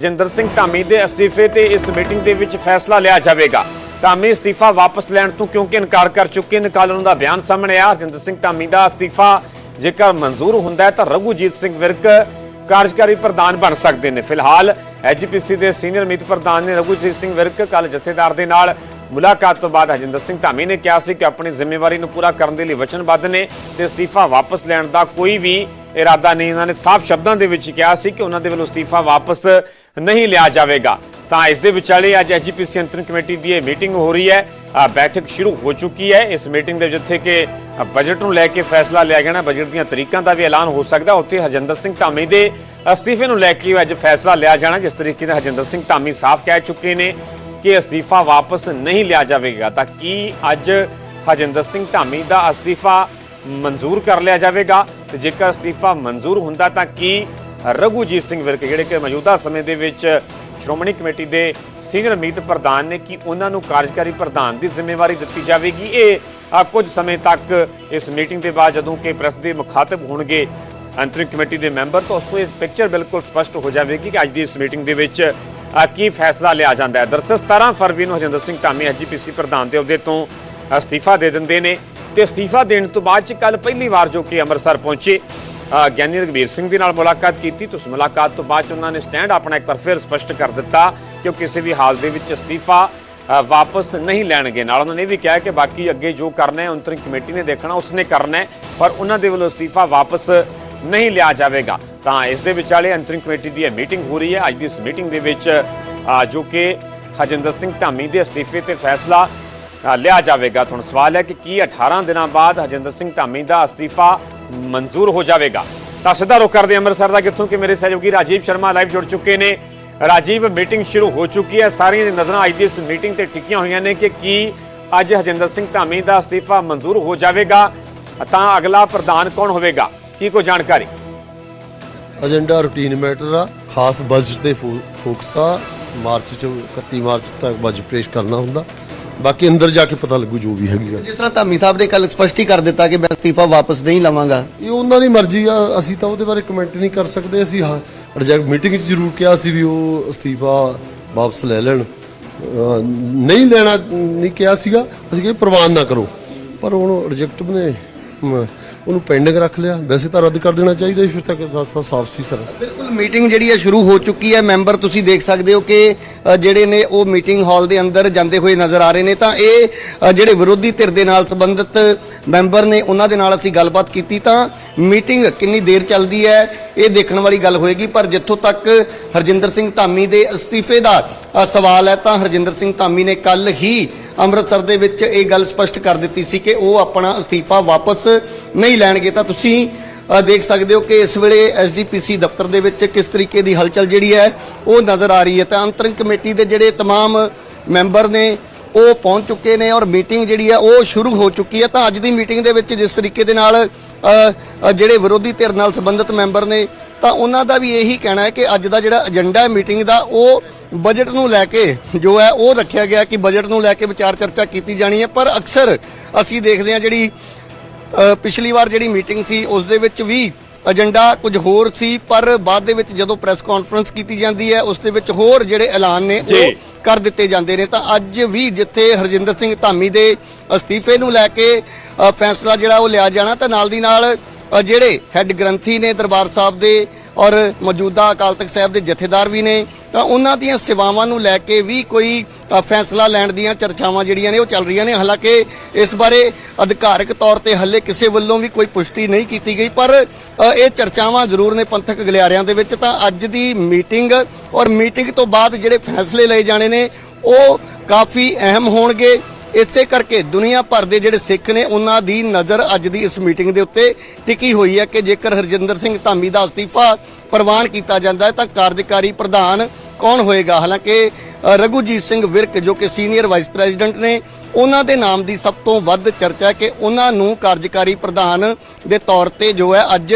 ਜਿੰਦਰ ਸਿੰਘ ਧਾਮੀ ਦੇ ਅਸਤੀਫੇ ਤੇ ਇਸ ਮੀਟਿੰਗ ਦੇ ਵਿੱਚ ਫੈਸਲਾ ਲਿਆ ਜਾਵੇਗਾ। ਧਾਮੀ ਅਸਤੀਫਾ ਵਾਪਸ ਲੈਣ ਤੋਂ ਕਿਉਂਕਿ ਇਨਕਾਰ ਕਰ ਚੁੱਕੇ ਨੇ ਕੱਲ੍ਹ ਉਹਨਾਂ ਦਾ ਬਿਆਨ ਸਾਹਮਣੇ ਆਇਆ। ਜਿੰਦਰ ਸਿੰਘ ਧਾਮੀ ਦਾ ਅਸਤੀਫਾ ਜੇਕਰ ਮਨਜ਼ੂਰ ਹੁੰਦਾ ਹੈ ਤਾਂ ਰਘੂਜੀਤ ਸਿੰਘ ਵਿਰਕ ਕਾਰਜਕਾਰੀ ਪ੍ਰਧਾਨ ਬਣ ਸਕਦੇ ਨੇ। ਫਿਲਹਾਲ ਐਜੀਪੀਸੀ ਦੇ ਸੀਨੀਅਰ ਮੀਤ ਪ੍ਰਧਾਨ ਨੇ ਰਘੂਜੀਤ ਸਿੰਘ ਵਿਰਕ ਕੱਲ ਜਥੇਦਾਰ ਦੇ ਨਾਲ ਮੁਲਾਕਾਤ ਤੋਂ ਬਾਅਦ ਹਜਿੰਦਰ ਸਿੰਘ ਧਾਮੀ ਨੇ ਕਿਹਾ ਸੀ ਕਿ ਆਪਣੀ ਜ਼ਿੰਮੇਵਾਰੀ ਨੂੰ ਪੂਰਾ ਕਰਨ ਦੇ ਲਈ ਵਚਨਬੱਧ ਨੇ ਤੇ ਅਸਤੀਫਾ ਵਾਪਸ ਲੈਣ ਦਾ ਕੋਈ ਵੀ ਇਰਾਦਾ ਨਹੀਂ ਉਹਨਾਂ ਨੇ ਸਾਫ਼ ਸ਼ਬਦਾਂ ਦੇ ਵਿੱਚ ਕਿਹਾ ਸੀ ਕਿ ਉਹਨਾਂ ਦੇ ਵੱਲੋਂ ਅਸਤੀਫਾ ਵਾਪਸ ਨਹੀਂ ਲਿਆ ਜਾਵੇਗਾ। ਤਾਂ ਇਸ ਦੇ ਵਿਚਾਲੇ ਅੱਜ ਐਜੀਪੀਸੀ ਅੰਤਰਿਮ ਕਮੇਟੀ ਦੀ ਇਹ ਮੀਟਿੰਗ ਹੋ ਰਹੀ ਹੈ। ਬੈਠਕ ਸ਼ੁਰੂ ਹੋ ਚੁੱਕੀ ਹੈ। ਇਸ ਮੀਟਿੰਗ ਦੇ ਜਿੱਥੇ ਕਿ ਬਜਟ ਨੂੰ ਲੈ ਕੇ ਫੈਸਲਾ ਲਿਆ ਗਿਆ ਹੈ ਬਜਟ ਦੀਆਂ ਤਰੀਕਾਂ ਦਾ ਵੀ ਐਲਾਨ ਹੋ ਸਕਦਾ। ਉੱਥੇ ਹਰਜਿੰਦਰ ਸਿੰਘ ਧਾਮੀ ਦੇ ਅਸਤੀਫੇ ਨੂੰ ਲੈ ਕੇ ਅੱਜ ਫੈਸਲਾ ਲਿਆ ਜਾਣਾ, ਜਿਸ ਤਰੀਕੇ ਨਾਲ ਹਰਜਿੰਦਰ ਸਿੰਘ ਧਾਮੀ ਸਾਫ਼ ਕਹਿ ਚੁੱਕੇ ਨੇ ਕਿ ਅਸਤੀਫਾ ਵਾਪਸ ਨਹੀਂ ਲਿਆ ਜਾਵੇਗਾ। ਤਾਂ ਕੀ ਅੱਜ ਹਰਜਿੰਦਰ ਸਿੰਘ ਧਾਮੀ ਦਾ ਅਸਤੀਫਾ ਮਨਜ਼ੂਰ ਕਰ ਲਿਆ ਜਾਵੇਗਾ? ਤੇ ਜੇਕਰ ਅਸਤੀਫਾ ਮਨਜ਼ੂਰ ਹੁੰਦਾ ਤਾਂ ਕੀ ਰਘੂਜੀਤ ਸਿੰਘ ਵਿਰਕ, ਜਿਹੜੇ ਕਿ ਮੌਜੂਦਾ ਸਮੇਂ ਦੇ ਵਿੱਚ ਸ਼੍ਰੋਮਣੀ ਕਮੇਟੀ ਦੇ ਸੀਨੀਅਰ ਮੀਤ ਪ੍ਰਧਾਨ ਨੇ, ਕਿ ਉਹਨਾਂ ਨੂੰ ਕਾਰਜਕਾਰੀ ਪ੍ਰਧਾਨ ਦੀ ਜ਼ਿੰਮੇਵਾਰੀ ਦਿੱਤੀ ਜਾਵੇਗੀ? ਇਹ ਕੁਝ ਸਮੇਂ ਤੱਕ ਇਸ ਮੀਟਿੰਗ ਦੇ ਬਾਅਦ ਜਦੋਂ ਕਿ ਪ੍ਰੈਸ ਦੇ ਮੁਖਾਤਬ ਹੋਣਗੇ ਅੰਤਰਿਮ ਕਮੇਟੀ ਦੇ ਮੈਂਬਰ, ਤਾਂ ਉਸ ਤੋਂ ਇਹ ਪਿਕਚਰ ਬਿਲਕੁਲ ਸਪਸ਼ਟ ਹੋ ਜਾਵੇਗੀ ਕਿ ਅੱਜ ਦੀ ਇਸ ਮੀਟਿੰਗ ਦੇ ਵਿੱਚ ਕੀ ਫੈਸਲਾ ਲਿਆ ਜਾਂਦਾ ਹੈ। ਦਰਅਸਲ 17 ਫਰਵਰੀ ਨੂੰ ਹਰਜਿੰਦਰ ਸਿੰਘ ਧਾਮੀ ਐਜੀਪੀਸੀ ਪ੍ਰਧਾਨ ਦੇ ਅਹੁਦੇ ਤੋਂ ਅਸਤੀਫਾ ਦੇ ਦਿੰਦੇ ਨੇ। ਤੇ ਅਸਤੀਫਾ ਦੇਣ ਤੋਂ ਬਾਅਦ ਚ ਕੱਲ ਪਹਿਲੀ ਵਾਰ ਜੋ ਕਿ ਅੰਮ੍ਰਿਤਸਰ ਪਹੁੰਚੇ ਗਿਆਨੀ ਰਘਬੀਰ ਸਿੰਘ ਦੇ ਨਾਲ ਮੁਲਾਕਾਤ ਕੀਤੀ। ਤੇ ਉਸ ਮੁਲਾਕਾਤ ਤੋਂ ਬਾਅਦ 'ਚ ਉਹਨਾਂ ਨੇ ਸਟੈਂਡ ਆਪਣਾ ਇੱਕ ਵਾਰ ਫਿਰ ਸਪਸ਼ਟ ਕਰ ਦਿੱਤਾ ਕਿ ਉਹ ਕਿਸੇ ਵੀ ਹਾਲ ਦੇ ਵਿੱਚ ਅਸਤੀਫਾ ਵਾਪਸ ਨਹੀਂ ਲੈਣਗੇ। ਨਾਲ ਉਹਨਾਂ ਨੇ ਇਹ ਵੀ ਕਿਹਾ ਕਿ ਬਾਕੀ ਅੱਗੇ ਜੋ ਕਰਨਾ ਹੈ, ਅੰਤਰਿਮ ਕਮੇਟੀ ਨੇ ਦੇਖਣਾ, ਉਸਨੇ ਕਰਨਾ ਹੈ, ਪਰ ਉਹਨਾਂ ਦੇ ਵੱਲੋਂ ਅਸਤੀਫਾ ਵਾਪਸ ਨਹੀਂ ਲਿਆ ਜਾਵੇਗਾ। ਤਾਂ ਇਸ ਦੇ ਵਿਚਾਲੇ ਅੰਤਰਿਮ ਕਮੇਟੀ ਦੀ ਇਹ ਮੀਟਿੰਗ ਹੋ ਰਹੀ ਹੈ। ਅੱਜ ਦੀ ਇਸ ਮੀਟਿੰਗ ਦੇ ਵਿੱਚ ਜੋ ਕਿ ਹਜਿੰਦਰ ਸਿੰਘ ਧਾਮੀ ਦੇ ਅਸਤੀਫੇ ਤੇ ਫੈਸਲਾ ਲਿਆ ਜਾਵੇਗਾ। ਤੁਹਾਨੂੰ ਸਵਾਲ ਹੈ ਕਿ ਕੀ 18 ਦਿਨਾਂ ਬਾਅਦ ਹਜਿੰਦਰ ਸਿੰਘ ਧਾਮੀ ਦਾ ਅਸਤੀਫਾ ਮਨਜ਼ੂਰ ਹੋ ਜਾਵੇਗਾ? ਤਾਂ ਸਿੱਧਾ ਰੁਕ ਕਰਦੇ ਅੰਮ੍ਰਿਤਸਰ ਦਾ ਕਿੱਥੋਂ ਕਿ ਮੇਰੇ ਸਹਿਯੋਗੀ ਰਾਜੀਵ ਸ਼ਰਮਾ ਲਾਈਵ ਜੁੜ ਚੁੱਕੇ ਨੇ। ਰਾਜੀਵ ਮੀਟਿੰਗ ਸ਼ੁਰੂ ਹੋ ਚੁੱਕੀ ਹੈ। ਸਾਰੀਆਂ ਦੀ ਨਜ਼ਰਾਂ ਅੱਜ ਦੀ ਇਸ ਮੀਟਿੰਗ ਤੇ ਟਿਕੀਆਂ ਹੋਈਆਂ ਨੇ ਕਿ ਕੀ ਅੱਜ ਹਜਿੰਦਰ ਸਿੰਘ ਧਾਮੀ ਦਾ ਅਸਤੀਫਾ ਮਨਜ਼ੂਰ ਹੋ ਜਾਵੇਗਾ? ਤਾਂ ਅਗਲਾ ਪ੍ਰਧਾਨ ਕੌਣ ਹੋਵੇਗਾ? ਕੀ ਕੋਈ ਜਾਣਕਾਰੀ? ਏਜੰਡਾ ਰੂਟੀਨ ਮੈਟਰ ਆ। ਖਾਸ ਬਜਟ ਤੇ ਫੋਕਸ ਆ। ਮਾਰਚ ਚ 31 ਮਾਰਚ ਤੱਕ ਬਜਟ ਪੇਸ਼ ਕਰਨਾ ਹੁੰਦਾ। ਬਾਕੀ ਅੰਦਰ ਜਾ ਕੇ ਪਤਾ ਲੱਗੂ ਜੋ ਵੀ ਹੈਗੀ ਗੱਲ ਜਿਸ ਤਰ੍ਹਾਂ ਧਾਮੀ ਸਾਹਿਬ ਨੇ ਕੱਲ ਸਪਸ਼ਟ ਕਰ ਦਿੱਤਾ ਕਿ ਮੈਂ ਅਸਤੀਫਾ ਵਾਪਸ ਨਹੀਂ ਲਵਾਂਗਾ। ਇਹ ਉਹਨਾਂ ਦੀ ਮਰਜ਼ੀ ਆ ਅਸੀਂ ਤਾਂ ਉਹਦੇ ਬਾਰੇ ਕਮੈਂਟ ਨਹੀਂ ਕਰ ਸਕਦੇ ਅਸੀਂ ਹਾਂ ਰਿਜੈਕਟ ਮੀਟਿੰਗ 'ਚ ਜ਼ਰੂਰ ਕਿਹਾ ਸੀ ਵੀ ਉਹ ਅਸਤੀਫਾ ਵਾਪਸ ਲੈ ਲੈਣ। ਅਹ ਨਹੀਂ ਲੈਣਾ ਨਹੀਂ ਕਿਹਾ ਸੀਗਾ ਅਸੀਂ ਕਿਹਾ ਪ੍ਰਵਾਨ ਨਾ ਕਰੋ। ਪਰ ਹੁਣ ਰਿਜੈਕਟ ਨੇ ਮ, ਉਹਨੂੰ ਪੈਂਡਿੰਗ ਰੱਖ ਲਿਆ। ਵੈਸੇ ਤਾਂ ਰੱਦ ਕਰ ਦੇਣਾ ਚਾਹੀਦਾ ਸੀ, ਫਿਰ ਤੱਕ ਰਸਤਾ ਸਾਫ਼ ਸੀ ਸਰ। ਬਿਲਕੁਲ ਮੀਟਿੰਗ ਜਿਹੜੀ ਹੈ ਸ਼ੁਰੂ ਹੋ ਚੁੱਕੀ ਹੈ। ਮੈਂਬਰ ਤੁਸੀਂ ਦੇਖ ਸਕਦੇ ਹੋ ਕਿ ਅ, ਜਿਹੜੇ ਨੇ ਉਹ ਮੀਟਿੰਗ ਹਾਲ ਦੇ ਅੰਦਰ ਜਾਂਦੇ ਹੋਏ ਨਜ਼ਰ ਆ ਰਹੇ ਨੇ। ਤਾਂ ਇਹ ਅ, ਜਿਹੜੇ ਵਿਰੋਧੀ ਧਿਰ ਦੇ ਨਾਲ ਸੰਬੰਧਿਤ ਮੈਂਬਰ ਨੇ ਉਹਨਾਂ ਦੇ ਨਾਲ ਅਸੀਂ ਗੱਲਬਾਤ ਕੀਤੀ ਤਾਂ ਮੀਟਿੰਗ ਕਿੰਨੀ ਦੇਰ ਚੱਲਦੀ ਹੈ ਇਹ ਦੇਖਣ ਵਾਲੀ ਗੱਲ ਹੋਏਗੀ। ਪਰ ਜਿੱਥੋਂ ਤੱਕ ਹਰਜਿੰਦਰ ਸਿੰਘ ਧਾਮੀ ਦੇ ਅਸਤੀਫੇ ਦਾ ਅ, ਸਵਾਲ ਹੈ ਤਾਂ ਹਰਜਿੰਦਰ ਸਿੰਘ ਧਾਮੀ ਨੇ ਕੱਲ ਹੀ ਅੰਮ੍ਰਿਤਸਰ ਦੇ ਵਿੱਚ ਇਹ ਗੱਲ ਸਪਸ਼ਟ ਕਰ ਦਿੱਤੀ ਸੀ ਕਿ ਉਹ ਆਪਣਾ ਅਸਤੀਫਾ ਵਾਪਸ ਨਹੀਂ ਲੈਣਗੇ ਤਾਂ ਤੁਸੀਂ ਅ, ਦੇਖ ਸਕਦੇ ਹੋ ਕਿ ਇਸ ਵੇਲੇ ਐਸਜੀਪੀਸੀ ਦਫ਼ਤਰ ਦੇ ਵਿੱਚ ਕਿਸ ਤਰੀਕੇ ਦੀ ਹਲਚਲ ਜਿਹੜੀ ਹੈ ਉਹ ਨਜ਼ਰ ਆ ਰਹੀ ਹੈ ਤਾਂ ਅੰਤਰਿਮ ਕਮੇਟੀ ਦੇ ਜਿਹੜੇ तमाम ਮੈਂਬਰ ਨੇ ਉਹ ਪਹੁੰਚ ਚੁੱਕੇ ਨੇ ਔਰ ਮੀਟਿੰਗ ਜਿਹੜੀ ਹੈ ਉਹ ਸ਼ੁਰੂ ਹੋ ਚੁੱਕੀ ਹੈ ਤਾਂ ਅੱਜ ਦੀ ਮੀਟਿੰਗ ਦੇ ਵਿੱਚ ਜਿਸ ਤਰੀਕੇ ਦੇ ਨਾਲ ਅ, ਅ, ਜਿਹੜੇ ਵਿਰੋਧੀ ਧਿਰ ਨਾਲ ਸੰਬੰਧਿਤ ਮੈਂਬਰ ਨੇ ਤਾਂ ਉਹਨਾਂ ਦਾ ਵੀ ਇਹੀ ਕਹਿਣਾ ਹੈ ਕਿ ਅੱਜ ਦਾ ਜਿਹੜਾ ਏਜੰਡਾ ਹੈ ਮੀਟਿੰਗ ਦਾ ਉਹ ਬਜਟ ਨੂੰ ਲੈ ਕੇ ਜੋ ਹੈ ਉਹ ਰੱਖਿਆ ਗਿਆ ਕਿ ਬਜਟ ਨੂੰ ਲੈ ਕੇ ਵਿਚਾਰ ਚਰਚਾ ਕੀਤੀ ਜਾਣੀ ਹੈ ਪਰ ਅਕਸਰ ਅਸੀਂ ਦੇਖਦੇ ਹਾਂ ਜਿਹੜੀ ਪਿਛਲੀ ਵਾਰ ਜਿਹੜੀ ਮੀਟਿੰਗ ਸੀ ਉਸ ਦੇ ਵਿੱਚ ਵੀ ਏਜੰਡਾ ਕੁਝ ਹੋਰ ਸੀ ਪਰ ਬਾਅਦ ਦੇ ਵਿੱਚ ਜਦੋਂ ਪ੍ਰੈਸ ਕਾਨਫਰੰਸ ਕੀਤੀ ਜਾਂਦੀ ਹੈ ਉਸ ਦੇ ਵਿੱਚ ਹੋਰ ਜਿਹੜੇ ਐਲਾਨ ਨੇ। ਉਹ ਕਰ ਦਿੱਤੇ ਜਾਂਦੇ ਨੇ ਤਾਂ ਅੱਜ ਵੀ ਜਿੱਥੇ ਹਰਜਿੰਦਰ ਸਿੰਘ ਧਾਮੀ ਦੇ ਅਸਤੀਫੇ ਨੂੰ ਲੈ ਕੇ ਫੈਸਲਾ ਜਿਹੜਾ ਉਹ ਲਿਆ ਜਾਣਾ ਤਾਂ ਨਾਲ ਦੀ ਨਾਲ ਜਿਹੜੇ ਹੈੱਡ ਗ੍ਰੰਥੀ ਨੇ ਦਰਬਾਰ ਸਾਹਿਬ ਦੇ ਔਰ ਮੌਜੂਦਾ ਅਕਾਲ ਤਖਤ ਸਾਹਿਬ ਦੇ ਜਥੇਦਾਰ ਵੀ ਨੇ ਤਾਂ ਉਹਨਾਂ ਦੀਆਂ ਸੇਵਾਵਾਂ ਨੂੰ ਲੈ ਕੇ ਵੀ ਕੋਈ ਫੈਸਲਾ ਲੈਣ ਦੀਆਂ ਚਰਚਾਵਾਂ ਜਿਹੜੀਆਂ ਨੇ ਉਹ ਚੱਲ ਰਹੀਆਂ ਨੇ। ਹਾਲਾਂਕਿ ਇਸ ਬਾਰੇ ਅਧਿਕਾਰਕ ਤੌਰ ਤੇ ਹੱਲੇ ਕਿਸੇ ਵੱਲੋਂ ਵੀ ਕੋਈ ਪੁਸ਼ਟੀ ਨਹੀਂ ਕੀਤੀ ਗਈ, ਪਰ ਇਹ ਚਰਚਾਵਾਂ ਜ਼ਰੂਰ ਨੇ ਪੰਥਕ ਗਲਿਆਰਿਆਂ ਦੇ ਵਿੱਚ। ਤਾਂ ਅੱਜ ਦੀ ਮੀਟਿੰਗ ਔਰ ਮੀਟਿੰਗ ਤੋਂ ਬਾਅਦ ਜਿਹੜੇ ਫੈਸਲੇ ਲਏ ਜਾਣੇ ਨੇ, ਉਹ ਕਾਫੀ ਅਹਿਮ ਹੋਣਗੇ। ਇਸੇ ਕਰਕੇ ਦੁਨੀਆ ਭਰ ਦੇ ਜਿਹੜੇ ਸਿੱਖ ਨੇ, ਉਹਨਾਂ ਦੀ ਨਜ਼ਰ ਅੱਜ ਦੀ ਇਸ ਮੀਟਿੰਗ ਦੇ ਉੱਤੇ ਟਿਕੀ ਹੋਈ ਹੈ ਕਿ ਜੇਕਰ ਹਰਜਿੰਦਰ ਸਿੰਘ ਧਾਮੀ ਦਾ ਅਸਤੀਫਾ ਪ੍ਰਵਾਨ ਕੀਤਾ ਜਾਂਦਾ ਹੈ, ਤਾਂ ਕਾਰਜਕਾਰੀ ਪ੍ਰਧਾਨ ਕੌਣ ਹੋਏਗਾ? ਹਾਲਾਂਕਿ ਅ, ਸਿੰਘ ਵਿਰਕ ਜੋ ਕਿ ਸੀਨੀਅਰ ਵਾਈਸ ਪ੍ਰੈਜ਼ੀਡੈਂਟ ਨੇ ਉਹਨਾਂ ਦੇ ਨਾਮ ਦੀ ਸਭ ਤੋਂ ਵੱਧ ਚਰਚਾ ਹੈ ਕਿ ਉਹਨਾਂ ਨੂੰ ਕਾਰਜਕਾਰੀ ਪ੍ਰਧਾਨ ਦੇ ਤੌਰ ਤੇ ਜੋ ਹੈ ਅੱਜ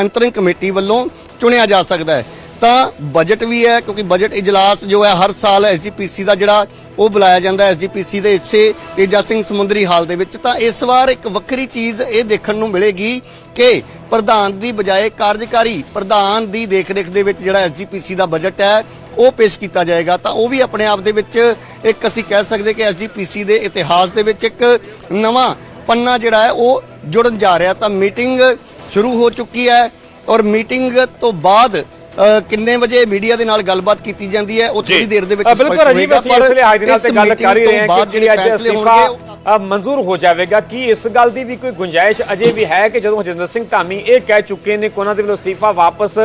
ਅੰਤਰਿੰਗ ਕਮੇਟੀ ਵੱਲੋਂ ਚੁਣਿਆ ਜਾ ਸਕਦਾ ਹੈ। ਤਾਂ ਬਜਟ ਵੀ ਹੈ ਕਿਉਂਕਿ ਬਜਟ ਇਜਲਾਸ ਜੋ ਹੈ ਹਰ ਸਾਲ ਐਸਜੀਪੀਸੀ ਦਾ ਜਿਹੜਾ ਉਹ ਬੁਲਾਇਆ ਜਾਂਦਾ ਐਸਜੀਪੀਸੀ ਦੇ ਹਿੱਸੇ ਤੇਜਾ ਸਿੰਘ ਸਮੁੰਦਰੀ ਹਾਲ ਦੇ ਵਿੱਚ। ਤਾਂ ਇਸ ਵਾਰ ਇੱਕ ਵੱਖਰੀ ਚੀਜ਼ ਇਹ ਦੇਖਣ ਨੂੰ ਮਿਲੇਗੀ ਕਿ ਪ੍ਰਧਾਨ ਦੀ ਬਜਾਏ ਕਾਰਜਕਾਰੀ ਪ੍ਰਧਾਨ ਦੀ ਦੇਖਰੇਖ ਦੇ ਵਿੱਚ ਜਿਹੜਾ ਐਸਜੀਪੀਸੀ ਦਾ ਬਜਟ ਹੈ ਉਹ ਪੇਸ਼ ਕੀਤਾ ਜਾਏਗਾ ਤਾਂ ਉਹ ਵੀ ਆਪਣੇ ਆਪ ਦੇ ਵਿੱਚ ਇੱਕ ਅਸੀਂ ਕਹਿ ਸਕਦੇ ਕਿ ਐਸਜੀਪੀਸੀ ਦੇ ਇਤਿਹਾਸ ਦੇ ਵਿੱਚ ਇੱਕ ਨਵਾਂ ਪੰਨਾ ਜਿਹੜਾ ਹੈ ਉਹ ਜੁੜਨ ਜਾ ਰਿਹਾ। ਤਾਂ ਮੀਟਿੰਗ ਸ਼ੁਰੂ ਹੋ ਚੁੱਕੀ ਹੈ ਔਰ ਮੀਟਿੰਗ ਤੋਂ ਬਾਅਦ ਕਿੰਨੇ ਵਜੇ ਮੀਡੀਆ ਦੇ ਨਾਲ ਗੱਲਬਾਤ ਕੀਤੀ ਜਾਂਦੀ ਹੈ ਉਹ। ਥੋੜੀ ਦੇਰ ਦੇ ਵਿੱਚ ਬਿਲਕੁਲ ਅਜੀਬ ਅਸੀਂ ਇਸ ਲਿਹਾਜ਼ ਦੇ ਨਾਲ ਤੇ ਗੱਲ ਕਰ ਹੀ ਰਹੇ ਹਾਂ ਕਿ ਜਿਹੜੀ ਅੱਜ ਅਸਤੀਫਾ ਮਨਜ਼ੂਰ ਹੋ ਜਾਵੇਗਾ। ਕੀ ਇਸ ਗੱਲ ਦੀ ਵੀ ਕੋਈ ਗੁੰਜਾਇਸ਼ ਅਜੇ ਵੀ ਹੈ ਕਿ ਜਦੋਂ ਹਰਜਿੰਦਰ ਸਿੰਘ ਧਾਮੀ ਇਹ ਕਹਿ ਚੁੱਕੇ ਨੇ ਕਿ ਉਹਨਾਂ ਦੇ ਵੱਲੋਂ ਅਸਤੀਫਾ ਵਾਪਸ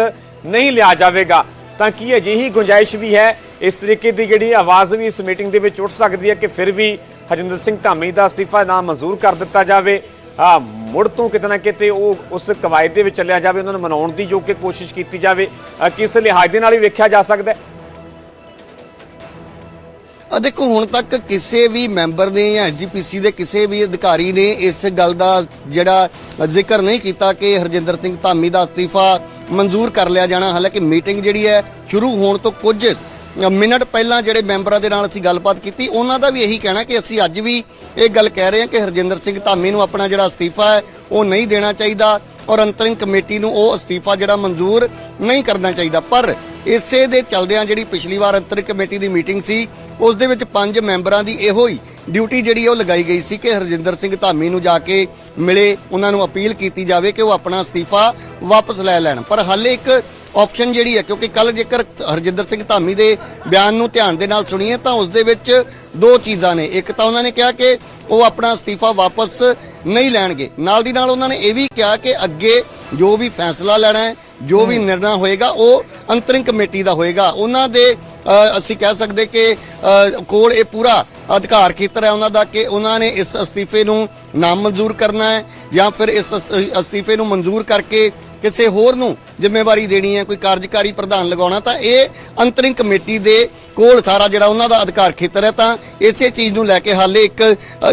ਨਹੀਂ ਲਿਆ ਜਾਵੇਗਾ? ਤਾਂ ਕੀ ਅਜਿਹੀ ਗੁੰਜਾਇਸ਼ ਵੀ ਹੈ? ਇਸ ਤਰੀਕੇ ਦੀ ਜਿਹੜੀ ਆਵਾਜ਼ ਵੀ ਇਸ ਮੀਟਿੰਗ ਦੇ ਵਿੱਚ ਉੱਠ ਸਕਦੀ ਹੈ ਕਿ ਫਿਰ ਵੀ ਹਰਜਿੰਦਰ ਸਿੰਘ ਧਾਮੀ ਦਾ ਅਸਤੀਫਾ ਨਾ ਮਨਜ਼ੂਰ ਕਰ ਦਿੱਤਾ ਜਾਵੇ। ਆ, ਮੁੜ ਤੋਂ ਕਿਤੇ ਨਾ ਕਿਤੇ ਉਹ ਉਸ ਕਵਾਇਦ ਦੇ ਵਿੱਚ ਚੱਲਿਆ ਜਾਵੇ, ਉਹਨਾਂ ਨੂੰ ਮਨਾਉਣ ਦੀ ਜੋ ਕਿ ਕੋਸ਼ਿਸ਼ ਕੀਤੀ ਜਾਵੇ। ਕਿਸ ਲਿਹਾਜ਼ ਦੇ ਨਾਲ ਹੀ ਵੇਖਿਆ ਜਾ ਸਕਦਾ ਹੈ? ਆ ਦੇਖੋ, ਹੁਣ ਤੱਕ ਕਿਸੇ ਵੀ ਮੈਂਬਰ ਨੇ ਜਾਂ ਐਸਜੀਪੀਸੀ ਦੇ ਕਿਸੇ ਵੀ ਅਧਿਕਾਰੀ ਨੇ ਇਸ ਗੱਲ ਦਾ ਜਿਹੜਾ ਜ਼ਿਕਰ ਨਹੀਂ ਕੀਤਾ ਕਿ ਹਰਜਿੰਦਰ ਸਿੰਘ ਧਾਮੀ ਦਾ ਅਸਤੀਫਾ ਮਨਜ਼ੂਰ ਕਰ ਲਿਆ ਜਾਣਾ। ਹਾਲਾਂਕਿ ਮੀਟਿੰਗ ਜਿਹੜੀ ਹੈ, ਸ਼ੁਰੂ ਹੋਣ ਤੋਂ ਕੁਝ ਮਿੰਟ ਪਹਿਲਾਂ ਜਿਹੜੇ ਮੈਂਬਰਾਂ ਦੇ ਨਾਲ ਅਸੀਂ ਗੱਲਬਾਤ ਕੀਤੀ, ਉਹਨਾਂ ਦਾ ਵੀ ਇਹੀ ਕਹਿਣਾ ਕਿ ਅਸੀਂ ਅੱਜ ਵੀ ਇਹ ਗੱਲ ਕਹਿ ਰਹੇ ਹਾਂ ਕਿ ਹਰਜਿੰਦਰ ਸਿੰਘ ਧਾਮੀ ਨੂੰ ਆਪਣਾ ਜਿਹੜਾ ਅਸਤੀਫਾ ਹੈ, ਉਹ ਨਹੀਂ ਦੇਣਾ ਚਾਹੀਦਾ ਔਰ ਅੰਤਰਿੰਗ ਕਮੇਟੀ ਨੂੰ ਉਹ ਅਸਤੀਫਾ ਜਿਹੜਾ ਮਨਜ਼ੂਰ ਨਹੀਂ ਕਰਨਾ ਚਾਹੀਦਾ। ਪਰ ਇਸੇ ਦੇ ਚਲਦਿਆਂ ਜਿਹੜੀ ਪਿਛਲੀ ਵਾਰ ਅੰਤਰਿੰਗ ਕਮੇਟੀ ਦੀ ਮੀਟਿੰਗ ਸੀ ਉਸ ਦੇ ਵਿੱਚ ਪੰਜ ਮੈਂਬਰਾਂ ਦੀ ਇਹੋ ਹੀ ਡਿਊਟੀ ਜਿਹੜੀ ਉਹ ਲਗਾਈ ਗਈ ਸੀ ਕਿ ਹਰਜਿੰਦਰ ਸਿੰਘ ਧਾਮੀ ਨੂੰ ਜਾ ਕੇ ਮਿਲੇ ਉਹਨਾਂ ਨੂੰ ਅਪੀਲ ਕੀਤੀ ਜਾਵੇ ਕਿ ਉਹ ਆਪਣਾ ਅਸਤੀਫਾ ਵਾਪਸ ਲੈ ਲੈਣ। ਪਰ ਹਾਲੇ ਇੱਕ ਆਪਸ਼ਨ ਜਿਹੜੀ ਹੈ ਕਿਉਂਕਿ ਕੱਲ ਜੇਕਰ ਹਰਜਿੰਦਰ ਸਿੰਘ ਧਾਮੀ ਦੇ ਬਿਆਨ ਨੂੰ ਧਿਆਨ ਦੇ ਨਾਲ ਸੁਣੀਏ ਤਾਂ ਉਸ ਦੇ ਵਿੱਚ ਦੋ ਚੀਜ਼ਾਂ ਨੇ। ਇੱਕ ਤਾਂ ਉਹਨਾਂ ਨੇ ਕਿਹਾ ਕਿ ਉਹ ਆਪਣਾ ਅਸਤੀਫਾ ਵਾਪਸ ਨਹੀਂ ਲੈਣਗੇ। ਨਾਲ ਦੀ ਨਾਲ ਉਹਨਾਂ ਨੇ ਇਹ ਵੀ ਕਿਹਾ ਕਿ ਅੱਗੇ ਜੋ ਵੀ ਫੈਸਲਾ ਲੈਣਾ ਹੈ ਜੋ ਵੀ ਨਿਰਣਾ ਹੋਏਗਾ ਉਹ ਅੰਤਰਿਮ ਕਮੇਟੀ ਦਾ ਹੋਏਗਾ। ਉਹਨਾਂ ਦੇ ਅਸੀਂ ਕਹਿ ਸਕਦੇ ਕਿ ਕੋਲ ਇਹ ਪੂਰਾ ਅਧਿਕਾਰ ਖੇਤਰ ਹੈ ਉਹਨਾਂ ਦਾ ਕਿ ਉਹਨਾਂ ਨੇ ਇਸ ਅਸਤੀਫੇ ਨੂੰ ਨਾਮਨਜ਼ੂਰ ਕਰਨਾ ਹੈ ਜਾਂ ਫਿਰ ਇਸ ਅਸਤੀਫੇ ਨੂੰ ਮਨਜ਼ੂਰ ਕਰਕੇ ਕਿਸੇ ਹੋਰ ਨੂੰ ਜ਼ਿੰਮੇਵਾਰੀ ਦੇਣੀ ਹੈ, ਕੋਈ ਕਾਰਜਕਾਰੀ ਪ੍ਰਧਾਨ ਲਗਾਉਣਾ, ਤਾਂ ਇਹ ਅੰਤਰਿੰਗ ਕਮੇਟੀ ਦੇ ਕੋਲ ਸਾਰਾ ਜਿਹੜਾ ਉਹਨਾਂ ਦਾ ਅਧਿਕਾਰ ਖੇਤਰ ਹੈ, ਤਾਂ ਇਸੇ ਚੀਜ਼ ਨੂੰ ਲੈ ਕੇ ਹਾਲੇ ਇੱਕ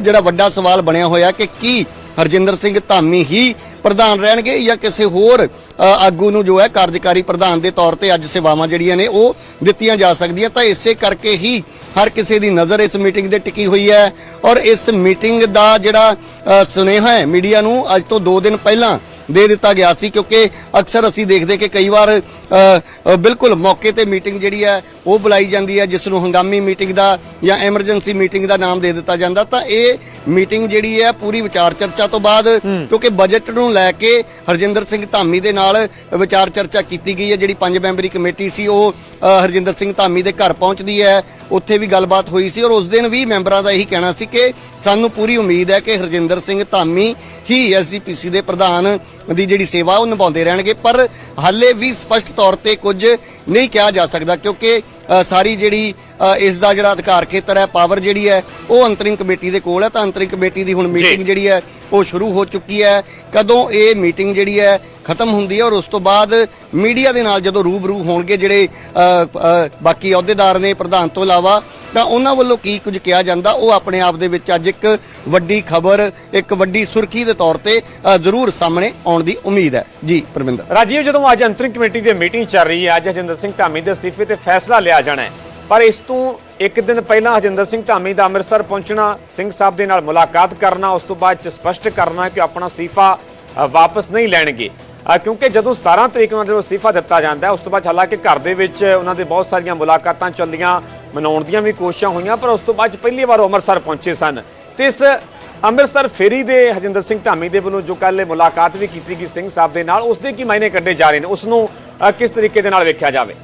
ਜਿਹੜਾ ਵੱਡਾ ਸਵਾਲ ਬਣਿਆ ਹੋਇਆ ਕਿ ਕੀ ਹਰਜਿੰਦਰ ਸਿੰਘ ਧਾਮੀ ਹੀ ਪ੍ਰਧਾਨ ਰਹਿਣਗੇ ਜਾਂ ਕਿਸੇ ਹੋਰ ਆਗੂ ਨੂੰ ਜੋ ਹੈ ਕਾਰਜਕਾਰੀ ਪ੍ਰਧਾਨ ਦੇ ਤੌਰ ਤੇ ਅੱਜ ਸੇਵਾਵਾਂ ਜਿਹੜੀਆਂ ਨੇ ਉਹ ਦਿੱਤੀਆਂ ਜਾ ਸਕਦੀਆਂ। ਤਾਂ ਇਸੇ ਕਰਕੇ ਹੀ ਹਰ ਕਿਸੇ ਦੀ ਨਜ਼ਰ ਇਸ ਮੀਟਿੰਗ ਤੇ ਟਿਕੀ ਹੋਈ ਹੈ। ਔਰ ਇਸ ਮੀਟਿੰਗ ਦਾ ਜਿਹੜਾ ਸੁਨੇਹਾ ਹੈ ਮੀਡੀਆ ਨੂੰ, ਅੱਜ ਤੋਂ 2 ਦਿਨ ਪਹਿਲਾਂ ਦੇ ਦਿੱਤਾ ਗਿਆ ਸੀ ਕਿਉਂਕਿ ਅਕਸਰ ਅਸੀਂ ਦੇਖਦੇ ਕਿ ਕਈ ਵਾਰ ਬਿਲਕੁਲ ਮੌਕੇ ਤੇ ਮੀਟਿੰਗ ਜਿਹੜੀ ਹੈ ਉਹ ਬੁਲਾਈ ਜਾਂਦੀ ਹੈ ਜਿਸ ਨੂੰ ਹੰਗਾਮੀ ਮੀਟਿੰਗ ਦਾ ਜਾਂ ਐਮਰਜੈਂਸੀ ਮੀਟਿੰਗ ਦਾ ਨਾਮ ਦੇ ਦਿੱਤਾ ਜਾਂਦਾ। ਤਾਂ ਇਹ ਮੀਟਿੰਗ ਜਿਹੜੀ ਹੈ ਪੂਰੀ ਵਿਚਾਰ ਚਰਚਾ ਤੋਂ ਬਾਅਦ ਕਿਉਂਕਿ ਬਜਟ ਨੂੰ ਲੈ ਕੇ ਹਰਜਿੰਦਰ ਸਿੰਘ ਧਾਮੀ ਦੇ ਨਾਲ ਵਿਚਾਰ ਚਰਚਾ ਕੀਤੀ ਗਈ ਹੈ ਜਿਹੜੀ ਪੰਜ ਮੈਂਬਰੀ ਕਮੇਟੀ ਸੀ ਉਹ ਹਰਜਿੰਦਰ ਸਿੰਘ ਧਾਮੀ ਦੇ ਘਰ ਪਹੁੰਚਦੀ ਹੈ ਉੱਥੇ ਵੀ ਗੱਲਬਾਤ ਹੋਈ ਸੀ ਔਰ ਉਸ ਦਿਨ ਵੀ ਮੈਂਬਰਾਂ ਦਾ ਇਹੀ ਕਹਿਣਾ ਸੀ ਕਿ ਸਾਨੂੰ ਪੂਰੀ ਉਮੀਦ ਹੈ ਕਿ ਹਰਜਿੰਦਰ ਸਿੰਘ ਧਾਮੀ ਹੀ ਐਸਜੀਪੀਸੀ ਦੇ ਪ੍ਰਧਾਨ ਦੀ ਜਿਹੜੀ ਸੇਵਾ ਉਹ ਨਿਭਾਉਂਦੇ ਰਹਿਣਗੇ। ਪਰ ਹਾਲੇ ਵੀ ਸਪਸ਼ਟ ਤੌਰ ਤੇ ਕੁਝ ਨਹੀਂ ਕਿਹਾ ਜਾ ਸਕਦਾ ਕਿਉਂਕਿ ਸਾਰੀ ਜਿਹੜੀ ਇਸ ਦਾ ਜਿਹੜਾ ਅਧਿਕਾਰ ਖੇਤਰ ਹੈ ਪਾਵਰ ਜਿਹੜੀ ਹੈ ਉਹ ਅੰਤਰਿਮ ਕਮੇਟੀ ਦੇ ਕੋਲ ਹੈ। ਤਾਂ ਅੰਤਰਿਮ ਕਮੇਟੀ ਦੀ ਹੁਣ ਮੀਟਿੰਗ ਜਿਹੜੀ ਹੈ ਉਹ ਸ਼ੁਰੂ ਹੋ ਚੁੱਕੀ ਹੈ। ਕਦੋਂ ਇਹ ਮੀਟਿੰਗ ਜਿਹੜੀ ਹੈ ਖਤਮ ਹੁੰਦੀ ਹੈ ਔਰ ਉਸ ਤੋਂ ਬਾਅਦ ਮੀਡੀਆ ਦੇ ਨਾਲ ਜਦੋਂ ਰੂਬਰੂ ਹੋਣਗੇ ਜਿਹੜੇ ਬਾਕੀ ਅਹੁਦੇਦਾਰ ਨੇ ਪ੍ਰਧਾਨ ਤੋਂ ਇਲਾਵਾ ਤਾਂ ਉਹਨਾਂ ਵੱਲੋਂ ਕੀ ਕੁਝ ਕਿਹਾ ਜਾਂਦਾ ਉਹ ਆਪਣੇ ਆਪ ਦੇ ਵਿੱਚ ਅੱਜ ਇੱਕ ਵੱਡੀ ਖਬਰ ਇੱਕ ਵੱਡੀ ਸੁਰਖੀ ਦੇ ਤੌਰ ਤੇ ਜ਼ਰੂਰ ਸਾਹਮਣੇ ਆਉਣ ਦੀ ਉਮੀਦ ਹੈ। ਜੀ ਪਰਮਿੰਦਰ ਰਾਜੀਵ ਜਦੋਂ ਅੱਜ ਅੰਤਰਿਮ ਕਮੇਟੀ ਦੀ ਮੀਟਿੰਗ ਚੱਲ ਰਹੀ ਹੈ ਅੱਜ ਹਜਿੰਦਰ ਸਿੰਘ ਧਾਮੀ ਦੇ ਅਸਤੀਫੇ ਤੇ ਫੈਸਲਾ ਲਿਆ ਜਾਣਾ ਹੈ। ਪਰ ਇਸ ਤੋਂ ਇੱਕ ਦਿਨ ਪਹਿਲਾਂ ਹਜਿੰਦਰ ਸਿੰਘ ਧਾਮੀ ਦਾ ਅੰਮ੍ਰਿਤਸਰ ਪਹੁੰਚਣਾ, ਸਿੰਘ ਸਾਹਿਬ ਦੇ ਨਾਲ ਮੁਲਾਕਾਤ ਕਰਨਾ, ਉਸ ਤੋਂ ਬਾਅਦ ਚ ਸਪਸ਼ਟ ਕਰਨਾ ਕਿ ਆਪਣਾ ਅਸਤੀਫਾ ਵਾਪਸ ਨਹੀਂ ਲੈਣਗੇ। ਕਿਉਂਕਿ ਜਦੋਂ 17 ਤਰੀਕ ਨੂੰ ਜਦੋਂ ਅਸਤੀਫਾ ਦਿੱਤਾ ਜਾਂਦਾ ਉਸ ਤੋਂ ਬਾਅਦ ਹਾਲਾਂਕਿ ਘਰ ਦੇ ਵਿੱਚ ਉਹਨਾਂ ਦੇ ਬਹੁਤ ਸਾਰੀਆਂ ਮੁਲਾਕਾਤਾਂ ਚੱਲੀਆਂ, ਮਨਾਉਣ ਦੀਆਂ ਵੀ ਕੋਸ਼ਿਸ਼ਾਂ ਹੋਈਆਂ, ਪਰ ਉਸ ਤੋਂ ਬਾਅਦ 'ਚ ਪਹਿਲੀ ਵਾਰ ਉਹ ਅੰਮ੍ਰਿਤਸਰ ਪਹੁੰਚੇ ਸਨ। ਤੇ ਇਸ ਅੰਮ੍ਰਿਤਸਰ ਫੇਰੀ ਦੇ ਹਜਿੰਦਰ ਸਿੰਘ ਧਾਮੀ ਦੇ ਵੱਲੋਂ ਜੋ ਕੱਲ੍ਹ ਮੁਲਾਕਾਤ ਵੀ ਕੀਤੀ ਗਈ, ਸਿੰਘ ਸਾਹਿਬ ਦੇ ਨਾਲ, ਉਸ ਦੇ ਕੀ ਮਾਇਨੇ ਕੱਢੇ ਜਾ ਰਹੇ ਨੇ, ਉਸ ਨੂੰ ਕਿਸ ਤਰੀਕੇ ਦੇ ਨਾਲ ਵੇਖਿਆ ਜਾਵੇ?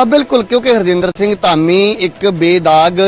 ਆ ਬਿਲਕੁਲ ਕਿਉਂਕਿ ਹਰਜਿੰਦਰ ਸਿੰਘ ਧਾਮੀ ਇੱਕ ਬੇਦਾਗ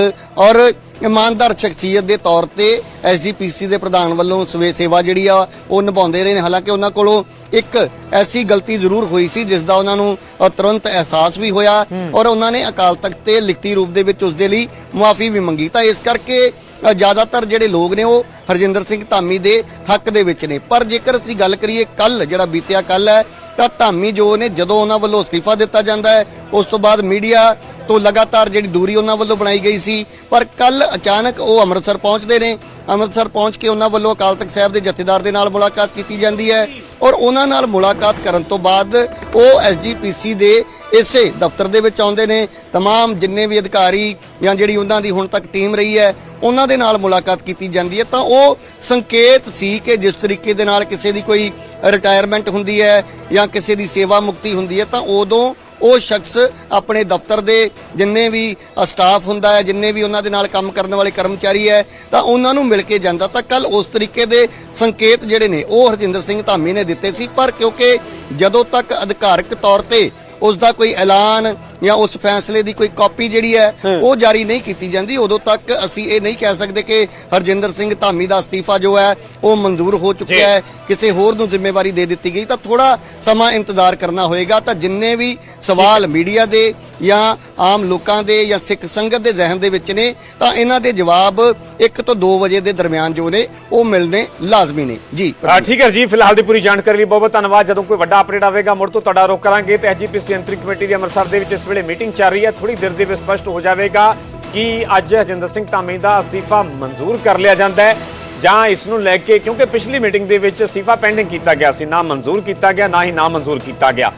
ਔਰ ਇਮਾਨਦਾਰ ਸ਼ਖਸੀਅਤ ਦੇ ਤੌਰ ਤੇ ਐਸਜੀਪੀਸੀ ਦੇ ਪ੍ਰਧਾਨ ਵੱਲੋਂ ਸਵੇ ਸੇਵਾ ਜਿਹੜੀ ਆ ਉਹ ਨਿਭਾਉਂਦੇ ਰਹੇ ਨੇ। ਹਾਲਾਂਕਿ ਉਹਨਾਂ ਕੋਲੋਂ ਇੱਕ ਐਸੀ ਗਲਤੀ ਜ਼ਰੂਰ ਹੋਈ ਸੀ ਜਿਸ ਦਾ ਉਹਨਾਂ ਨੂੰ ਤੁਰੰਤ ਅਹਿਸਾਸ ਵੀ ਹੋਇਆ ਔਰ ਉਹਨਾਂ ਨੇ ਅਕਾਲ ਤਖਤ ਤੇ ਲਿਖਤੀ ਰੂਪ ਦੇ ਵਿੱਚ ਉਸ ਦੇ ਲਈ ਮੁਆਫੀ ਵੀ ਮੰਗੀ। ਤਾਂ ਇਸ ਕਰਕੇ ਜ਼ਿਆਦਾਤਰ ਜਿਹੜੇ ਲੋਕ ਨੇ ਉਹ ਹਰਜਿੰਦਰ ਸਿੰਘ ਧਾਮੀ ਦੇ ਹੱਕ ਦੇ ਵਿੱਚ ਨੇ। ਪਰ ਜੇਕਰ ਅਸੀਂ ਗੱਲ ਕਰੀਏ ਕੱਲ ਜਿਹੜਾ ਬੀਤਿਆ ਕੱਲ ਹੈ ਤਾਂ ਧਾਮੀ ਜੋ ਨੇ ਜਦੋਂ ਉਹਨਾਂ ਵੱਲੋਂ ਅਸਤੀਫਾ ਦਿੱਤਾ ਜਾਂਦਾ ਹੈ ਉਸ ਤੋਂ ਬਾਅਦ ਮੀਡੀਆ ਤੋਂ ਲਗਾਤਾਰ ਜਿਹੜੀ ਦੂਰੀ ਉਹਨਾਂ ਵੱਲੋਂ ਬਣਾਈ ਗਈ ਸੀ ਪਰ ਕੱਲ ਅਚਾਨਕ ਉਹ ਅੰਮ੍ਰਿਤਸਰ ਪਹੁੰਚਦੇ ਨੇ ਅੰਮ੍ਰਿਤਸਰ ਪਹੁੰਚ ਕੇ ਉਹਨਾਂ ਵੱਲੋਂ ਅਕਾਲ ਤਖਤ ਸਾਹਿਬ ਦੇ ਜਥੇਦਾਰ ਦੇ ਨਾਲ ਮੁਲਾਕਾਤ ਕੀਤੀ ਜਾਂਦੀ ਹੈ ਔਰ ਉਹਨਾਂ ਨਾਲ ਮੁਲਾਕਾਤ ਕਰਨ ਤੋਂ ਬਾਅਦ ਉਹ ਐਸਜੀਪੀਸੀ ਦੇ ਇਸੇ ਦਫ਼ਤਰ ਦੇ ਵਿੱਚ ਆਉਂਦੇ ਨੇ तमाम ਜਿੰਨੇ ਵੀ ਅਧਿਕਾਰੀ ਜਾਂ ਜਿਹੜੀ ਉਹਨਾਂ ਦੀ ਹੁਣ ਤੱਕ ਟੀਮ ਰਹੀ ਹੈ ਉਹਨਾਂ ਦੇ ਨਾਲ ਮੁਲਾਕਾਤ ਕੀਤੀ ਜਾਂਦੀ ਹੈ ਤਾਂ ਉਹ ਸੰਕੇਤ ਸੀ ਕਿ ਜਿਸ ਤਰੀਕੇ ਦੇ ਨਾਲ ਕਿਸੇ ਦੀ ਕੋਈ ਰਿਟਾਇਰਮੈਂਟ ਹੁੰਦੀ ਹੈ ਜਾਂ ਕਿਸੇ ਦੀ ਸੇਵਾ ਮੁਕਤੀ ਹੁੰਦੀ ਹੈ ਤਾਂ ਉਦੋਂ ਉਹ ਸ਼ਖਸ ਆਪਣੇ ਦਫ਼ਤਰ ਦੇ ਜਿੰਨੇ ਵੀ ਸਟਾਫ ਹੁੰਦਾ ਹੈ ਜਿੰਨੇ ਵੀ ਉਹਨਾਂ ਦੇ ਨਾਲ ਕੰਮ ਕਰਨ ਵਾਲੇ ਕਰਮਚਾਰੀ ਹੈ ਤਾਂ ਉਹਨਾਂ ਨੂੰ ਮਿਲ ਕੇ ਜਾਂਦਾ। ਤਾਂ ਕੱਲ ਉਸ ਤਰੀਕੇ ਦੇ ਸੰਕੇਤ ਜਿਹੜੇ ਨੇ ਉਹ ਹਰਜਿੰਦਰ ਸਿੰਘ ਧਾਮੀ ਨੇ ਦਿੱਤੇ ਸੀ। ਪਰ ਕਿਉਂਕਿ ਜਦੋਂ ਤੱਕ ਅਧਿਕਾਰਕ ਤੌਰ ਤੇ ਉਸ ਦਾ ਕੋਈ ਐਲਾਨ ਜਾਂ ਉਸ ਫੈਸਲੇ ਦੀ ਕੋਈ ਕਾਪੀ ਜਿਹੜੀ ਹੈ ਉਹ ਜਾਰੀ ਨਹੀਂ ਕੀਤੀ ਜਾਂਦੀ ਉਦੋਂ ਤੱਕ ਅਸੀਂ ਇਹ ਨਹੀਂ ਕਹਿ ਸਕਦੇ ਕਿ ਹਰਜਿੰਦਰ ਸਿੰਘ ਧਾਮੀ ਦਾ ਅਸਤੀਫਾ ਜੋ ਹੈ ਉਹ ਮਨਜ਼ੂਰ ਹੋ। ਚੁੱਕਿਆ ਹੈ। ਕਿਸੇ ਹੋਰ ਨੂੰ ਜ਼ਿੰਮੇਵਾਰੀ ਦੇ ਦਿੱਤੀ ਗਈ ਤਾਂ ਥੋੜਾ ਸਮਾਂ ਇੰਤਜ਼ਾਰ ਕਰਨਾ ਹੋਏਗਾ। ਤਾਂ ਜਿੰਨੇ ਵੀ ਸਵਾਲ ਮੀਡੀਆ ਦੇ ਜਾਂ ਆਮ ਲੋਕਾਂ ਦੇ ਜਾਂ ਸਿੱਖ ਸੰਗਤ ਦੇ ਜ਼ਿਹਨ ਦੇ ਵਿੱਚ ਨੇ ਤਾਂ ਇਹਨਾਂ ਦੇ ਜਵਾਬ 1 ਤੋਂ 2 ਵਜੇ ਦੇ ਦਰਮਿਆਨ ਜੋ ਨੇ ਉਹ ਮਿਲਣੇ ਲਾਜ਼ਮੀ ਨੇ। ਜੀ ਠੀਕ ਹੈ ਜੀ ਫਿਲਹਾਲ ਦੀ ਪੂਰੀ ਜਾਣਕਾਰੀ ਲਈ ਬਹੁਤ ਬਹੁਤ ਧੰਨਵਾਦ। ਜਦੋਂ ਕੋਈ ਵੱਡਾ ਅਪਡੇਟ ਆਵੇਗਾ ਮੁੜ ਤੋਂ ਤੁਹਾਡਾ ਰੋਕ ਕਰਾਂਗੇ ਤੇ ਐਜੀਪੀਸੀ ਅੰਤਰਿਮ ਕਮੇਟੀ ਦੀ ਅੰਮ੍ਰਿਤਸਰ ਦੇ ਵਿੱਚ ਇਸ ਵੇਲੇ ਮੀਟਿੰਗ ਚੱਲ ਰਹੀ ਹੈ। ਥੋੜੀ ਦੇਰ ਦੇ ਵਿੱਚ ਸਪਸ਼ਟ ਹੋ ਜਾਵੇਗਾ ਕਿ ਅੱਜ ਹਜਿੰਦਰ ਸਿੰਘ ਧਾਮੀ ਦਾ ਅਸਤੀਫਾ ਮਨਜ਼ੂਰ ਕਰ ਲਿਆ ਜਾਂਦਾ ਹੈ ਜਾਂ ਇਸ ਨੂੰ ਲੈ ਕੇ ਕਿਉਂਕਿ ਪਿਛਲੀ ਮੀਟਿੰਗ ਦੇ ਵਿੱਚ ਅਸਤੀਫਾ ਪੈਂਡਿੰਗ ਕੀਤਾ ਗਿਆ ਸੀ। ਨਾ ਮਨਜ਼ੂਰ ਕੀਤਾ ਗਿਆ ਨਾ ਹੀ ਨਾ ਮਨਜ਼ੂਰ ਕੀਤਾ ਗਿਆ।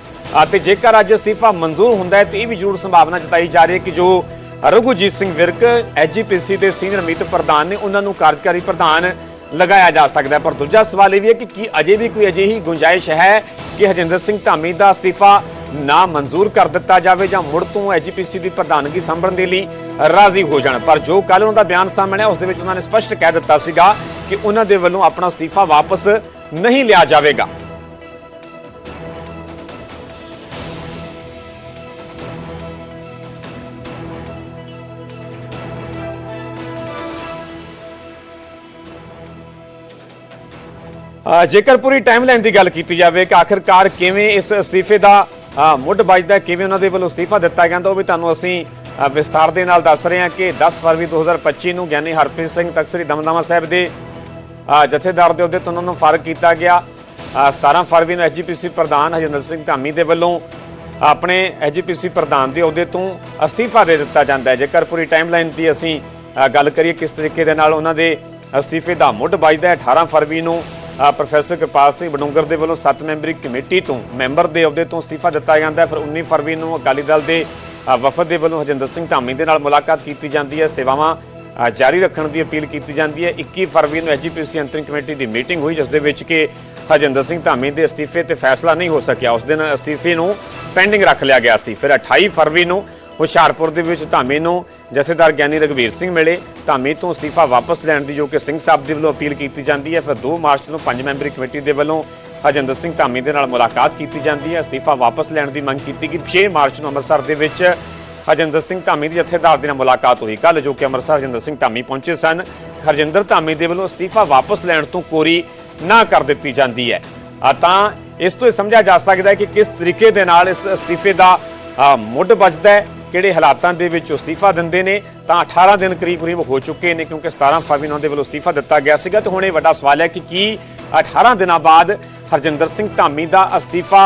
ਤੇ ਜੇਕਰ ਅੱਜ ਅਸਤੀਫਾ ਮਨਜ਼ੂਰ ਹੁੰਦਾ ਹੈ, ਤੇ ਇਹ ਵੀ ਜ਼ਰੂਰ ਸੰਭਾਵਨਾ ਜਤਾਈ ਜਾ ਰਹੀ ਹੈ ਕਿ ਜੋ ਰਘੁਜੀਤ ਸਿੰਘ ਵਿਰਕ ਐਜੀਪੀਸੀ ਦੇ ਸੀਨੀਅਰ ਮੀਤ ਪ੍ਰਧਾਨ ਨੇ, ਉਹਨਾਂ ਨੂੰ ਕਾਰਜਕਾਰੀ ਪ੍ਰਧਾਨ ਲਗਾਇਆ ਜਾ ਸਕਦਾ ਪਰ ਦੂਜਾ ਸਵਾਲ ਇਹ ਵੀ ਹੈ ਕਿ ਕੀ ਅਜੇ ਵੀ ਕੋਈ ਅਜਿਹੀ ਗੁੰਜਾਇਸ਼ ਹੈ ਕਿ ਹਜਿੰਦਰ ਸਿੰਘ ਧਾਮੀ ਦਾ ਅਸਤੀਫਾ ਨਾ ਮਨਜ਼ੂਰ ਕਰ ਦਿੱਤਾ ਜਾਵੇ ਜਾਂ ਮੁੜ ਤੋਂ ਐਜੀਪੀਸੀ ਦੀ ਪ੍ਰਧਾਨਗੀ ਸੰਭਲਣ ਦੇ ਲਈ ਰਾਜ਼ੀ ਹੋ ਜਾਣ? ਪਰ ਜੋ ਕੱਲ ਉਹਨਾਂ ਦਾ ਬਿਆਨ ਸਾਹਮਣੇ ਆਇਆ, ਉਸ ਦੇ ਵਿੱਚ ਉਹਨਾਂ ਨੇ ਸਪਸ਼ਟ ਕਹਿ ਦਿੱਤਾ ਸੀਗਾ ਕਿ ਉਹਨਾਂ ਦੇ ਵੱਲੋਂ ਆਪਣਾ ਅਸਤੀਫਾ ਵਾਪਸ ਨਹੀਂ ਲਿਆ ਜਾਵੇਗਾ। ਜੇਕਰ ਪੂਰੀ ਟਾਈਮਲਾਈਨ ਦੀ ਗੱਲ ਕੀਤੀ ਜਾਵੇ ਕਿ ਆਖਿਰਕਾਰ ਕਿਵੇਂ ਇਸ ਅਸਤੀਫੇ ਦਾ ਮੁੱਢ ਵੱਜਦਾ ਕਿਵੇਂ ਉਹਨਾਂ ਦੇ ਵੱਲੋਂ ਅਸਤੀਫਾ ਦਿੱਤਾ ਜਾਂਦਾ ਉਹ ਵੀ ਤੁਹਾਨੂੰ ਅਸੀਂ ਵਿਸਥਾਰ ਦੇ ਨਾਲ ਦੱਸ ਰਹੇ ਹਾਂ ਕਿ 10 ਫਰਵਰੀ 2025 ਨੂੰ ਗਿਆਨੀ ਹਰਪ੍ਰੀਤ ਸਿੰਘ ਤਖਤ ਦਮਦਮਾ ਸਾਹਿਬ ਦੇ ਜਥੇਦਾਰ ਦੇ ਅਹੁਦੇ ਤੋਂ ਉਹਨਾਂ ਨੂੰ ਫ਼ਰਕ ਕੀਤਾ ਗਿਆ। ਅ, 17 ਫਰਵਰੀ ਨੂੰ ਐਜੀਪੀਸੀ ਪ੍ਰਧਾਨ ਹਜਿੰਦਰ ਸਿੰਘ ਧਾਮੀ ਦੇ ਵੱਲੋਂ ਆਪਣੇ ਐਜੀਪੀਸੀ ਪ੍ਰਧਾਨ ਦੇ ਅਹੁਦੇ ਤੋਂ ਅਸਤੀਫਾ ਦੇ ਦਿੱਤਾ ਜਾਂਦਾ ਹੈ। ਜੇਕਰ ਪੂਰੀ ਟਾਈਮਲਾਈਨ ਦੀ ਅਸੀਂ ਗੱਲ ਕਰੀਏ ਕਿਸ ਤਰੀਕੇ ਦੇ ਨਾਲ ਉਹਨਾਂ ਦੇ ਅਸਤੀਫੇ ਦਾ ਮੁੱਢ ਵੱਜਦਾ ਹੈ 18 ਫਰਵਰੀ ਨੂੰ ਪ੍ਰੋਫੈਸਰ ਕਿਰਪਾਲ ਸਿੰਘ ਬਡੂੰਗਰ ਦੇ ਵੱਲੋਂ 7 ਮੈਂਬਰੀ ਕਮੇਟੀ ਤੋਂ, ਮੈਂਬਰ ਦੇ ਅਹੁਦੇ ਤੋਂ ਅਸਤੀਫਾ ਦਿੱਤਾ ਜਾਂਦਾ ਹੈ। ਫਿਰ 19 ਫਰਵਰੀ ਨੂੰ ਅਕਾਲੀ ਦਲ ਦੇ ਵਫਦ ਦੇ ਵੱਲੋਂ ਹਜਿੰਦਰ ਸਿੰਘ ਧਾਮੀ ਦੇ ਨਾਲ ਮੁਲਾਕਾਤ ਕੀਤੀ ਜਾਂਦੀ ਹੈ। ਸੇਵਾਵਾਂ ਜਾਰੀ ਰੱਖਣ ਦੀ ਅਪੀਲ ਕੀਤੀ ਜਾਂਦੀ ਹੈ। 21 ਫਰਵਰੀ ਨੂੰ ਐਜੀਪੀਸੀ ਅੰਤਰਿਮ ਕਮੇਟੀ ਦੀ ਮੀਟਿੰਗ ਹੋਈ, ਜਿਸ ਦੇ ਵਿੱਚ ਕਿ ਹਜਿੰਦਰ ਸਿੰਘ ਧਾਮੀ ਦੇ ਅਸਤੀਫੇ ਤੇ ਫੈਸਲਾ ਨਹੀਂ ਹੋ ਸਕਿਆ। ਉਸ ਦਿਨ ਅਸਤੀਫੇ ਨੂੰ ਪੈਂਡਿੰਗ ਰੱਖ ਲਿਆ ਗਿਆ ਸੀ। ਫਿਰ 28 ਫਰਵਰੀ ਨੂੰ ਹੁਸ਼ਿਆਰਪੁਰ ਦੇ ਵਿੱਚ ਧਾਮੀ ਨੂੰ ਜਥੇਦਾਰ ਗਿਆਨੀ ਰਗਵੀਰ ਸਿੰਘ ਮਿਲੇ। ਧਾਮੀ ਤੋਂ ਅਸਤੀਫਾ ਵਾਪਸ ਲੈਣ ਦੀ ਜੋ ਕਿ ਸਿੰਘ ਸਾਹਿਬ ਦੇ ਵੱਲੋਂ ਅਪੀਲ ਕੀਤੀ ਜਾਂਦੀ ਹੈ, ਫਿਰ 2 ਮਾਰਚ ਨੂੰ ਪੰਜ ਮੈਂਬਰੀ ਕਮੇਟੀ ਦੇ ਵੱਲੋਂ ਹਰਜਿੰਦਰ ਸਿੰਘ ਧਾਮੀ ਦੇ ਨਾਲ ਮੁਲਾਕਾਤ ਕੀਤੀ ਜਾਂਦੀ ਹੈ। ਅਸਤੀਫਾ ਵਾਪਸ ਲੈਣ ਦੀ ਮੰਗ ਕੀਤੀ ਕਿ 6 ਮਾਰਚ ਨੂੰ ਅੰਮ੍ਰਿਤਸਰ ਦੇ ਵਿੱਚ ਹਰਜਿੰਦਰ ਸਿੰਘ ਧਾਮੀ ਦੀ ਜਥੇਦਾਰ ਦੇ ਨਾਲ ਮੁਲਾਕਾਤ ਹੋਈ। ਕੱਲ ਜੋ ਕਿ ਅੰਮ੍ਰਿਤਸਰ ਹਰਜਿੰਦਰ ਸਿੰਘ ਧਾਮੀ ਪਹੁੰਚੇ ਸਨ, ਹਰਜਿੰਦਰ ਧਾਮੀ ਦੇ ਵੱਲੋਂ ਅਸਤੀਫਾ ਵਾਪਸ ਲੈਣ ਤੋਂ ਕੋਰੀ ਨਾ ਕਰ ਦਿੱਤੀ ਜਾਂਦੀ ਹੈ। ਆ ਤਾਂ ਇਸ ਤੋਂ ਇਹ ਸਮਝਿਆ ਜਾ ਸਕਦਾ ਹੈ ਕਿ ਕਿਸ ਤਰੀਕੇ ਦੇ ਨਾਲ ਇਸ ਅਸਤੀਫੇ ਦਾ ਮੁੱਢ ਵੱਜਦਾ ਹੈ। ਕਿਹੜੇ ਹਾਲਾਤਾਂ ਦੇ ਵਿੱਚ ਅਸਤੀਫਾ ਦਿੰਦੇ ਨੇ, ਤਾਂ 18 ਦਿਨ ਕਰੀਬ ਕਰੀਬ ਹੋ ਚੁੱਕੇ ਨੇ, ਕਿਉਂਕਿ 17 ਫਰਵਰੀ ਨੂੰ ਉਹਨਾਂ ਦੇ ਵੱਲੋਂ ਅਸਤੀਫਾ ਦਿੱਤਾ ਗਿਆ ਸੀਗਾ। ਤੇ ਹੁਣ ਇਹ ਵੱਡਾ ਸਵਾਲ ਹੈ ਕਿ ਕੀ 18 ਦਿਨਾਂ ਬਾਅਦ ਹਰਜਿੰਦਰ ਸਿੰਘ ਧਾਮੀ ਦਾ ਅਸਤੀਫਾ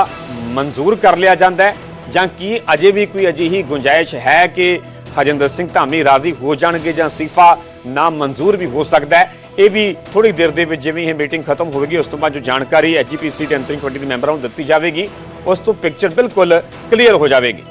ਮਨਜ਼ੂਰ ਕਰ ਲਿਆ ਜਾਂਦਾ ਹੈ, ਜਾਂ ਕੀ ਅਜੇ ਵੀ ਕੋਈ ਅਜਿਹੀ ਗੁੰਜਾਇਸ਼ ਹੈ ਕਿ ਹਰਜਿੰਦਰ ਸਿੰਘ ਧਾਮੀ ਰਾਜ਼ੀ ਹੋ ਜਾਣਗੇ ਜਾਂ ਅਸਤੀਫਾ ਨਾ ਮਨਜ਼ੂਰ ਵੀ ਹੋ ਸਕਦਾ ਹੈ? ਇਹ ਵੀ ਥੋੜੀ ਦੇਰ ਦੇ ਵਿੱਚ ਜਿਵੇਂ ਇਹ ਮੀਟਿੰਗ ਖਤਮ ਹੋਵੇਗੀ, ਉਸ ਤੋਂ ਬਾਅਦ ਜੋ ਜਾਣਕਾਰੀ ਐਜੀਪੀਸੀ ਦੇ ਅੰਤਰਿਮ ਕਮੇਟੀ ਦੇ ਮੈਂਬਰਾਂ ਨੂੰ ਦਿੱਤੀ ਜਾਵੇਗੀ, ਉਸ ਤੋਂ ਪਿਕਚਰ ਬਿਲਕੁਲ ਕਲੀਅਰ ਹੋ ਜਾਵੇਗੀ।